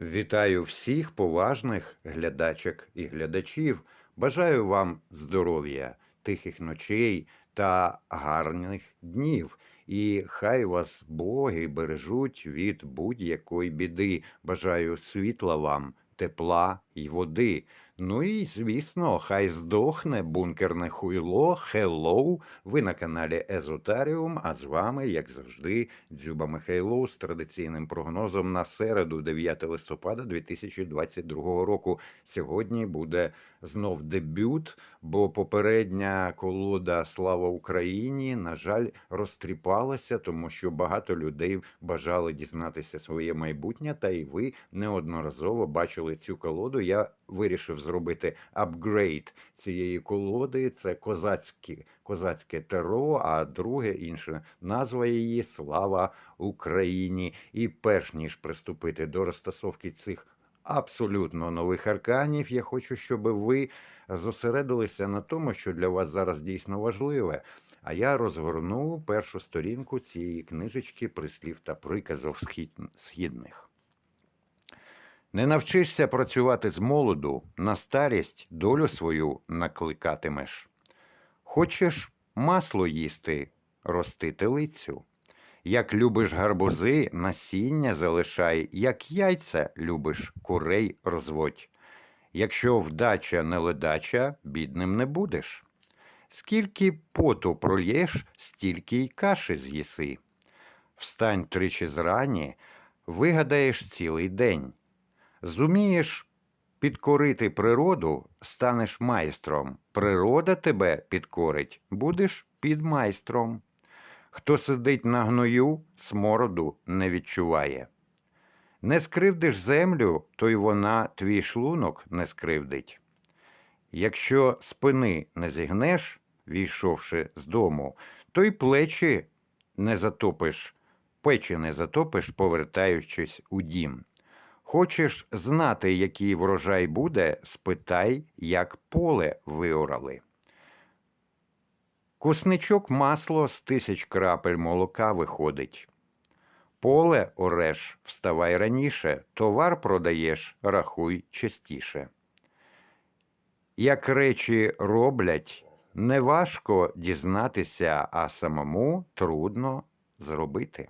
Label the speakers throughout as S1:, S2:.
S1: Вітаю всіх поважних глядачок і глядачів. Бажаю вам здоров'я, тихих ночей та гарних днів. І хай вас боги бережуть від будь-якої біди. Бажаю світла вам, тепла й води. Ну і звісно, хай здохне бункерне хуйло. Хеллоу! Ви на каналі Езотаріум, а з вами, як завжди, Дзюба Михайло з традиційним прогнозом на середу, 9 листопада 2022 року. Сьогодні буде знов дебют, бо попередня колода Слава Україні, на жаль, розтріпалася, тому що багато людей бажали дізнатися своє майбутнє, та й ви неодноразово бачили цю колоду. Я вирішив зробити апгрейд цієї колоди. Це козацькі, козацьке теро, а друге інша назва її Слава Україні. І перш ніж приступити до розтасовки цих абсолютно нових арканів, я хочу, щоб ви зосередилися на тому, що для вас зараз дійсно важливе. А я розгорну першу сторінку цієї книжечки прислів та приказів схід- східних. Не навчишся працювати з молоду, на старість долю свою накликатимеш. Хочеш масло їсти, рости телицю. Як любиш гарбузи, насіння залишай, як яйця любиш, курей розводь. Якщо вдача не ледача, бідним не будеш. Скільки поту прольєш, стільки й каші з'їси. Встань тричі зрані, вигадаєш цілий день. Зумієш підкорити природу, станеш майстром. Природа тебе підкорить, будеш підмайстром. Хто сидить на гною, смороду не відчуває. Не скривдиш землю, то й вона твій шлунок не скривдить. Якщо спини не зігнеш, війшовши з дому, то й плечі не затопиш, печі не затопиш, повертаючись у дім. Хочеш знати, який врожай буде, спитай, як поле виорали. Кусничок масло з тисяч крапель молока виходить. Поле ореш, вставай раніше, товар продаєш, рахуй частіше. Як речі роблять, неважко дізнатися, а самому трудно зробити.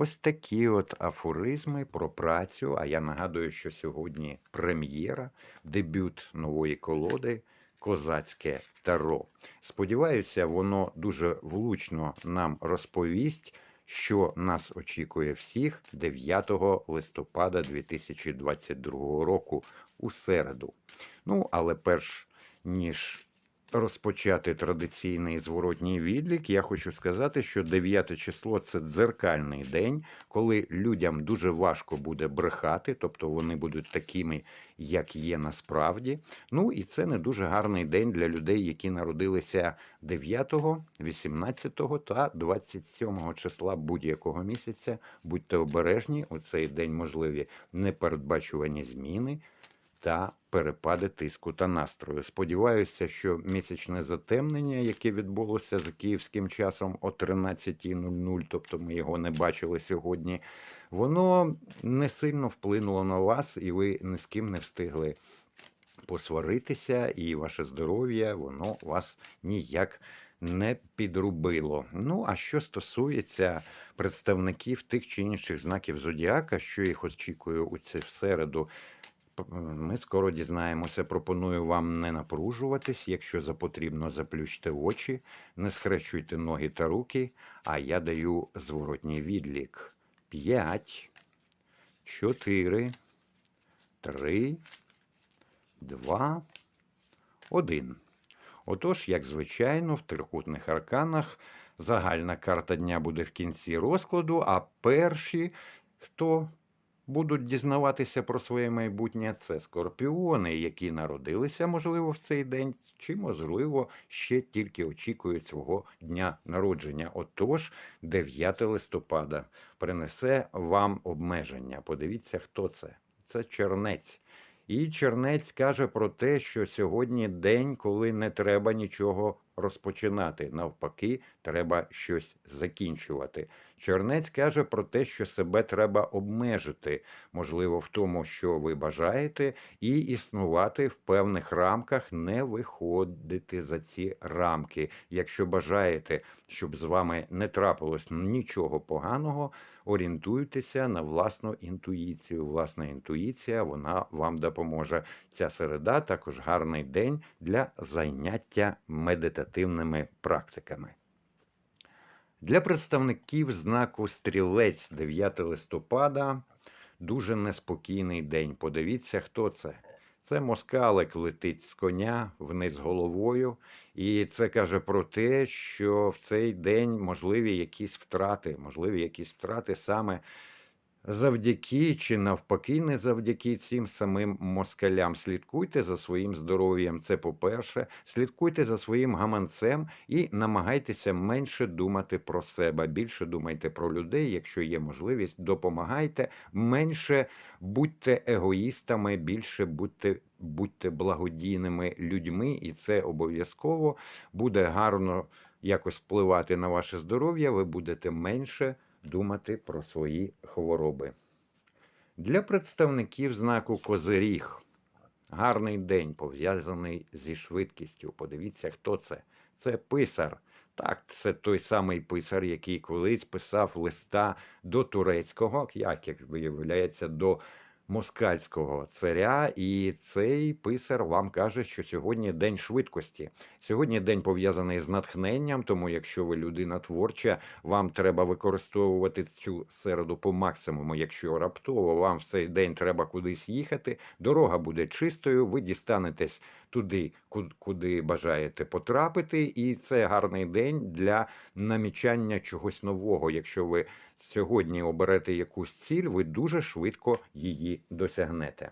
S1: Ось такі от афоризми про працю. А я нагадую, що сьогодні прем'єра, дебют нової колоди Козацьке таро. Сподіваюся, воно дуже влучно нам розповість, що нас очікує всіх 9 листопада 2022 року у середу. Ну, але перш ніж розпочати традиційний зворотній відлік, я хочу сказати, що 9 число це дзеркальний день, коли людям дуже важко буде брехати, тобто вони будуть такими, як є насправді. Ну і це не дуже гарний день для людей, які народилися 9, 18 та 27 числа будь-якого місяця. Будьте обережні, у цей день можливі непередбачувані зміни та перепади тиску та настрою. Сподіваюся, що місячне затемнення, яке відбулося за київським часом о 13.00, тобто ми його не бачили сьогодні, воно не сильно вплинуло на вас, і ви ні з ким не встигли посваритися, і ваше здоров'я, воно вас ніяк не підрубило. Ну, а що стосується представників тих чи інших знаків зодіака, що їх очікує у цю середу, ми скоро дізнаємося. Пропоную вам не напружуватись. Якщо за потрібно, заплющте очі, не схрещуйте ноги та руки, а я даю зворотній відлік. П'ять, чотири, три, два, один. Отож, як звичайно, в трикутних арканах загальна карта дня буде в кінці розкладу, а перші, хто будуть дізнаватися про своє майбутнє, це скорпіони, які народилися, можливо, в цей день, чи, можливо, ще тільки очікують свого дня народження. Отож, 9 листопада принесе вам обмеження. Подивіться, хто це. Це чернець. І чернець каже про те, що сьогодні день, коли не треба нічого розпочинати. Навпаки, треба щось закінчувати. Чорнець каже про те, що себе треба обмежити, можливо, в тому, що ви бажаєте, і існувати в певних рамках, не виходити за ці рамки. Якщо бажаєте, щоб з вами не трапилось нічого поганого, орієнтуйтеся на власну інтуїцію. Власна інтуїція вона вам допоможе. Ця середа також гарний день для заняття медитативними практиками. Для представників знаку стрілець 9 листопада дуже неспокійний день. Подивіться, хто це. Це москалик летить з коня вниз головою, і це каже про те, що в цей день можливі якісь втрати, можливі якісь втрати саме завдяки чи навпаки, не завдяки цим самим москалям. Слідкуйте за своїм здоров'ям. Це по-перше, слідкуйте за своїм гаманцем і намагайтеся менше думати про себе. Більше думайте про людей. Якщо є можливість, допомагайте, менше будьте егоїстами, більше будьте. Будьте благодійними людьми, і це обов'язково буде гарно якось впливати на ваше здоров'я. Ви будете менше думати про свої хвороби. Для представників знаку Козиріг гарний день пов'язаний зі швидкістю. Подивіться, хто це. Це писар. Так, це той самий писар, який колись писав листа до турецького, як як виявляється, до москальського царя. І цей писар вам каже, що сьогодні день швидкості. Сьогодні день пов'язаний з натхненням, тому якщо ви людина творча, вам треба використовувати цю середу по максимуму. Якщо раптово вам в цей день треба кудись їхати, дорога буде чистою, ви дістанетесь туди, куди бажаєте потрапити, і це гарний день для намічання чогось нового. Якщо ви сьогодні оберете якусь ціль, ви дуже швидко її досягнете.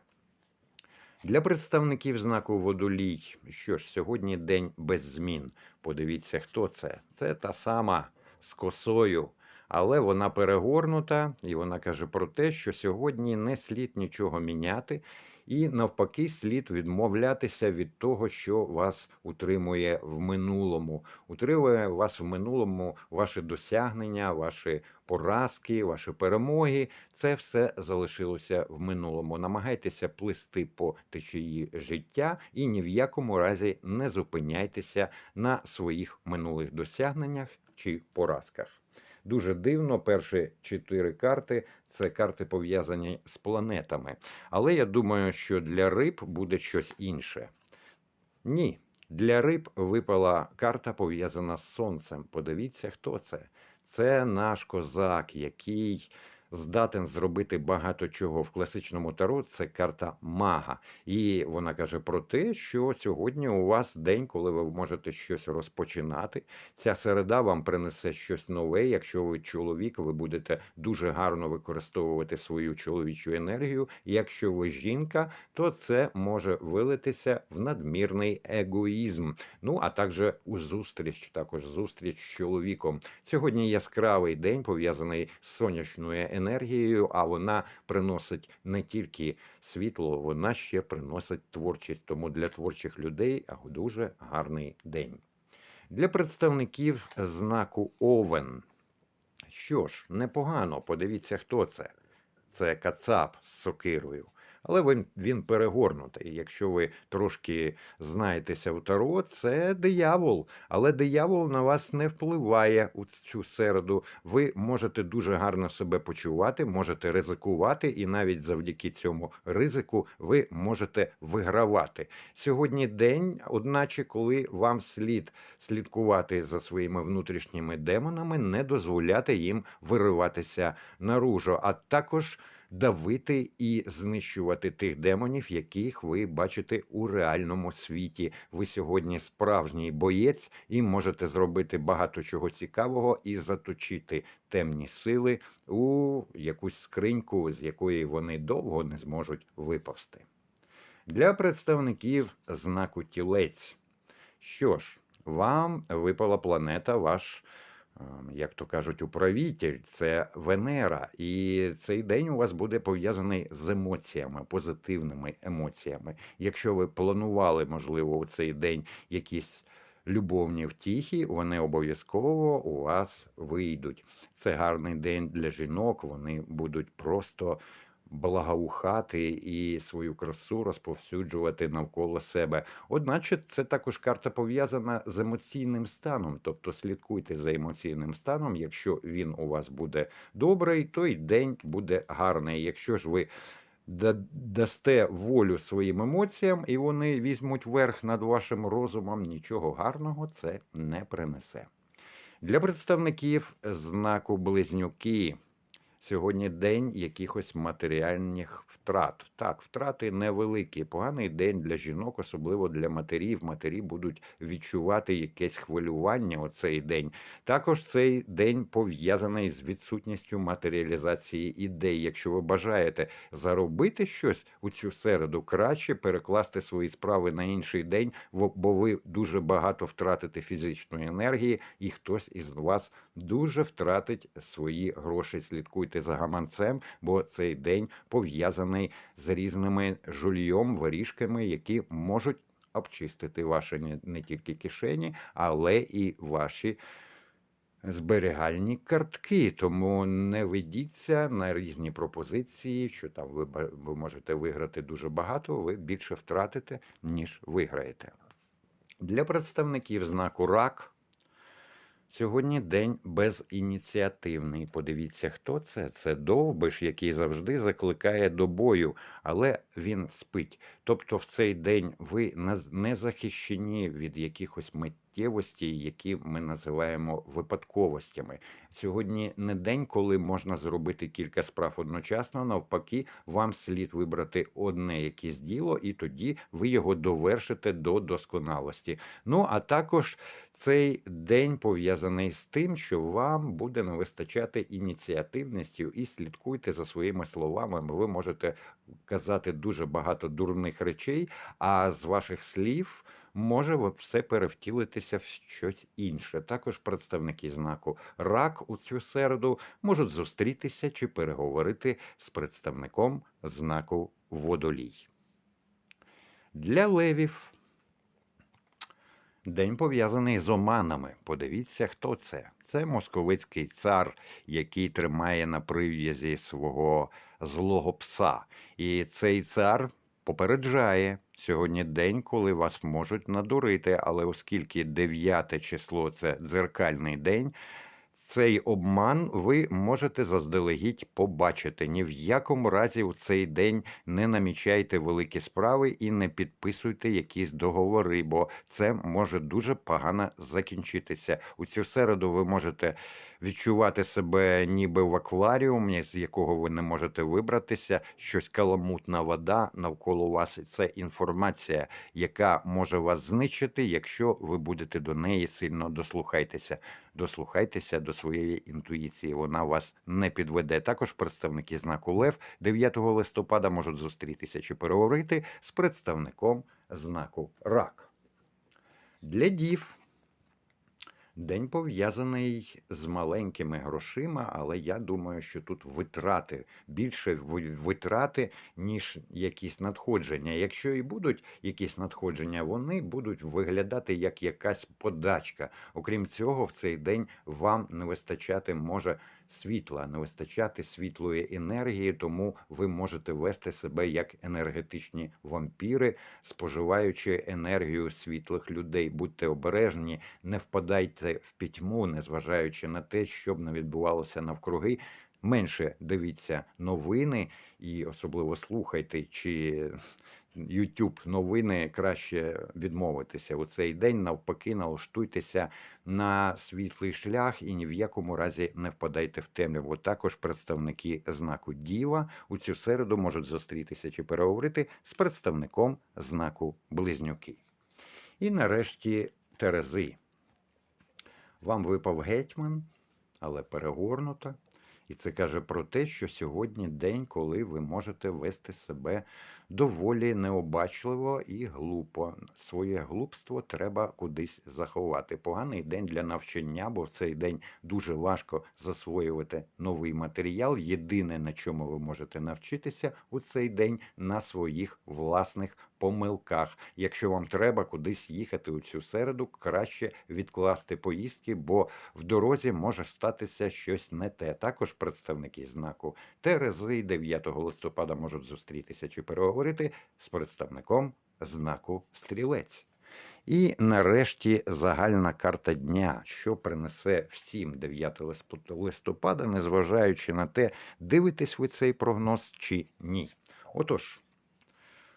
S1: Для представників знаку водолій, що ж, сьогодні день без змін. Подивіться, хто це. Це та сама з косою, але вона перегорнута, і вона каже про те, що сьогодні не слід нічого міняти, і навпаки, слід відмовлятися від того, що вас утримує в минулому. Утримує вас в минулому ваші досягнення, ваші поразки, ваші перемоги. Це все залишилося в минулому. Намагайтеся плисти по течії життя і ні в якому разі не зупиняйтеся на своїх минулих досягненнях чи поразках. Дуже дивно, перші чотири карти це карти пов'язані з планетами. Але я думаю, що для риб буде щось інше. Ні, для риб випала карта пов'язана з сонцем. Подивіться, хто це. Це наш козак, який здатен зробити багато чого в класичному таро. Це карта мага, і вона каже про те, що сьогодні у вас день, коли ви можете щось розпочинати. Ця середа вам принесе щось нове. Якщо ви чоловік, ви будете дуже гарно використовувати свою чоловічу енергію. Якщо ви жінка, то це може вилитися в надмірний егоїзм. Ну а також у зустріч, також зустріч з чоловіком. Сьогодні яскравий день пов'язаний з сонячною енергією, а вона приносить не тільки світло, вона ще приносить творчість. Тому для творчих людей дуже гарний день. Для представників знаку Овен. Що ж, непогано, подивіться, хто це. Це Кацап з сокирою але він він перегорнутий. Якщо ви трошки знаєтеся в Таро, це диявол. Але диявол на вас не впливає у цю середу. Ви можете дуже гарно себе почувати, можете ризикувати, і навіть завдяки цьому ризику ви можете вигравати. Сьогодні день, одначе, коли вам слід слідкувати за своїми внутрішніми демонами, не дозволяти їм вириватися наружу, а також давити і знищувати тих демонів, яких ви бачите у реальному світі. Ви сьогодні справжній боєць і можете зробити багато чого цікавого і заточити темні сили у якусь скриньку, з якої вони довго не зможуть випасти. Для представників знаку тілець. Що ж, вам випала планета, ваш як то кажуть, управитель це Венера, і цей день у вас буде пов'язаний з емоціями, позитивними емоціями. Якщо ви планували, можливо, у цей день якісь любовні втіхи, вони обов'язково у вас вийдуть. Це гарний день для жінок, вони будуть просто благоухати і свою красу розповсюджувати навколо себе. Одначе це також карта пов'язана з емоційним станом, тобто слідкуйте за емоційним станом. Якщо він у вас буде добрий, то й день буде гарний. Якщо ж ви дасте волю своїм емоціям, і вони візьмуть верх над вашим розумом, нічого гарного це не принесе. Для представників знаку близнюки сьогодні день якихось матеріальних втрат. Так, втрати невеликі. Поганий день для жінок, особливо для матерів. Матері будуть відчувати якесь хвилювання у цей день. Також цей день пов'язаний з відсутністю матеріалізації ідей. Якщо ви бажаєте заробити щось у цю середу, краще перекласти свої справи на інший день, бо ви дуже багато втратите фізичної енергії, і хтось із вас дуже втратить свої гроші. Слідкуйте за гаманцем, бо цей день пов'язаний з різними жульйом, воріжками, які можуть обчистити ваші не, тільки кишені, але і ваші зберігальні картки. Тому не ведіться на різні пропозиції, що там ви, ви можете виграти дуже багато, ви більше втратите, ніж виграєте. Для представників знаку рак. Сьогодні день безініціативний. Подивіться, хто це. Це довбиш, який завжди закликає до бою, але він спить. Тобто в цей день ви не захищені від якихось миттєвостей, які ми називаємо випадковостями. Сьогодні не день, коли можна зробити кілька справ одночасно. Навпаки, вам слід вибрати одне якесь діло, і тоді ви його довершите до досконалості. Ну а також цей день пов'язаний з тим, що вам буде не вистачати ініціативності і слідкуйте за своїми словами. Ви можете казати дуже багато дурних речей, а з ваших слів може все перевтілитися в щось інше. Також представники знаку рак у цю середу можуть зустрітися чи переговорити з представником знаку водолій. Для левів День пов'язаний з оманами. Подивіться, хто це. Це московицький цар, який тримає на прив'язі свого злого пса. І цей цар попереджає сьогодні день, коли вас можуть надурити. Але оскільки 9 число це дзеркальний день. Цей обман ви можете заздалегідь побачити. Ні в якому разі у цей день не намічайте великі справи і не підписуйте якісь договори, бо це може дуже погано закінчитися. У цю середу ви можете відчувати себе ніби в акваріумі, з якого ви не можете вибратися. Щось каламутна вода навколо вас. Це інформація, яка може вас знищити, якщо ви будете до неї сильно дослухайтеся. Дослухайтеся до своєї інтуїції, вона вас не підведе. Також представники знаку Лев 9 листопада можуть зустрітися чи переговорити з представником знаку Рак. Для дів день пов'язаний з маленькими грошима, але я думаю, що тут витрати більше ви- витрати, ніж якісь надходження. Якщо і будуть якісь надходження, вони будуть виглядати як якась подачка. Окрім цього, в цей день вам не вистачати може світла, не вистачати світлої енергії, тому ви можете вести себе як енергетичні вампіри, споживаючи енергію світлих людей. Будьте обережні, не впадайте в пітьму, незважаючи на те, що б не відбувалося навкруги. Менше дивіться новини і особливо слухайте, чи YouTube новини краще відмовитися у цей день. Навпаки, налаштуйтеся на світлий шлях і ні в якому разі не впадайте в темряву. Також представники знаку Діва у цю середу можуть зустрітися чи переговорити з представником знаку Близнюки. І нарешті Терези. Вам випав гетьман, але перегорнуто. І це каже про те, що сьогодні день, коли ви можете вести себе доволі необачливо і глупо. Своє глупство треба кудись заховати. Поганий день для навчання, бо в цей день дуже важко засвоювати новий матеріал. Єдине, на чому ви можете навчитися у цей день, на своїх власних помилках. Якщо вам треба кудись їхати у цю середу, краще відкласти поїздки, бо в дорозі може статися щось не те. Також представники знаку Терези 9 листопада можуть зустрітися чи переговорити з представником знаку Стрілець. І нарешті загальна карта дня, що принесе всім 9 лиспо- листопада, незважаючи на те, дивитесь ви цей прогноз чи ні. Отож,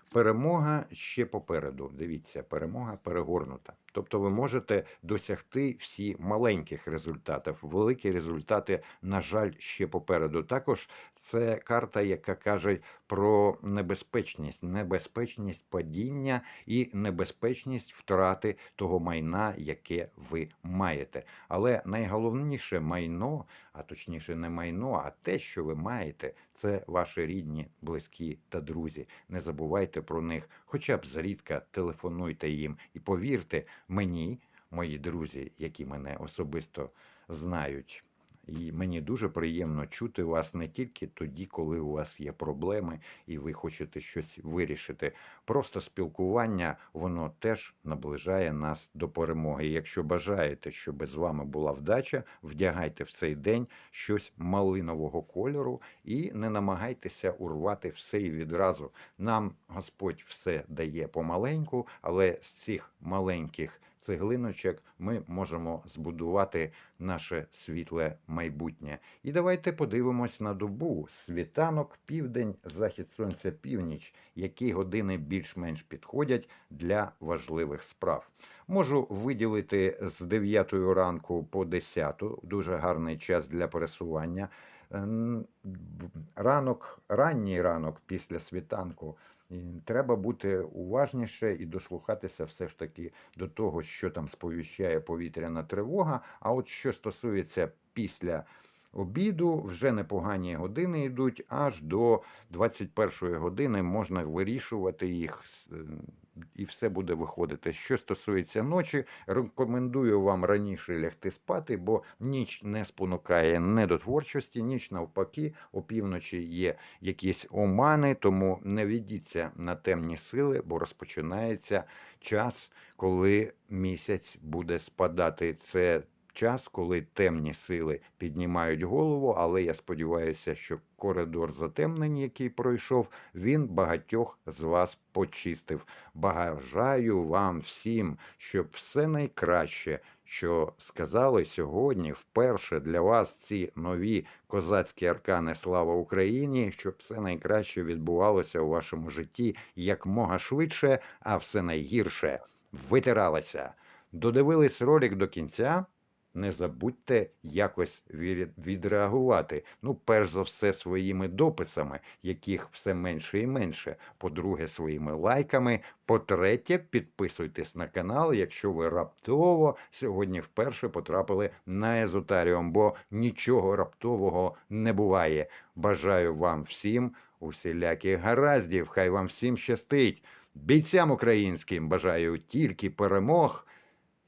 S1: перемога ще попереду. Дивіться, перемога перегорнута. Тобто ви можете досягти всі маленьких результатів. Великі результати, на жаль, ще попереду. Також це карта, яка каже про небезпечність, небезпечність падіння і небезпечність втрати того майна, яке ви маєте. Але найголовніше майно, а точніше не майно, а те, що ви маєте, це ваші рідні, близькі та друзі. Не забувайте про них, хоча б зрідка телефонуйте їм і повірте мені, мої друзі, які мене особисто знають. І мені дуже приємно чути вас не тільки тоді, коли у вас є проблеми і ви хочете щось вирішити. Просто спілкування воно теж наближає нас до перемоги. Якщо бажаєте, щоб з вами була вдача, вдягайте в цей день щось малинового кольору і не намагайтеся урвати все і відразу. Нам Господь все дає помаленьку, але з цих маленьких цеглиночок ми можемо збудувати наше світле майбутнє. І давайте подивимось на добу. Світанок, південь, захід сонця, північ. Які години більш-менш підходять для важливих справ. Можу виділити з 9 ранку по 10, дуже гарний час для пересування. Ранок, ранній ранок після світанку. Треба бути уважніше і дослухатися все ж таки до того, що там сповіщає повітряна тривога. А от що стосується після обіду, вже непогані години йдуть, аж до 21 години можна вирішувати їх. І все буде виходити. Що стосується ночі, рекомендую вам раніше лягти спати, бо ніч не спонукає не до творчості, ніч навпаки, опівночі є якісь омани, тому не ведіться на темні сили, бо розпочинається час, коли місяць буде спадати. Це час, коли темні сили піднімають голову, але я сподіваюся, що коридор затемнень, який пройшов, він багатьох з вас почистив. Бажаю вам всім, щоб все найкраще, що сказали сьогодні, вперше для вас ці нові козацькі аркани Слава Україні, щоб все найкраще відбувалося у вашому житті якмога швидше, а все найгірше витиралося. Додивились ролик до кінця. Не забудьте якось відреагувати. Ну, перш за все, своїми дописами, яких все менше і менше. По-друге, своїми лайками. По-третє, підписуйтесь на канал, якщо ви раптово сьогодні вперше потрапили на езотаріум, бо нічого раптового не буває. Бажаю вам всім усіляких гараздів. Хай вам всім щастить. Бійцям українським бажаю тільки перемог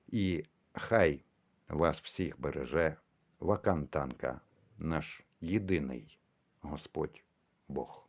S1: і хай вас всіх береже Вакантанка, наш єдиний Господь Бог.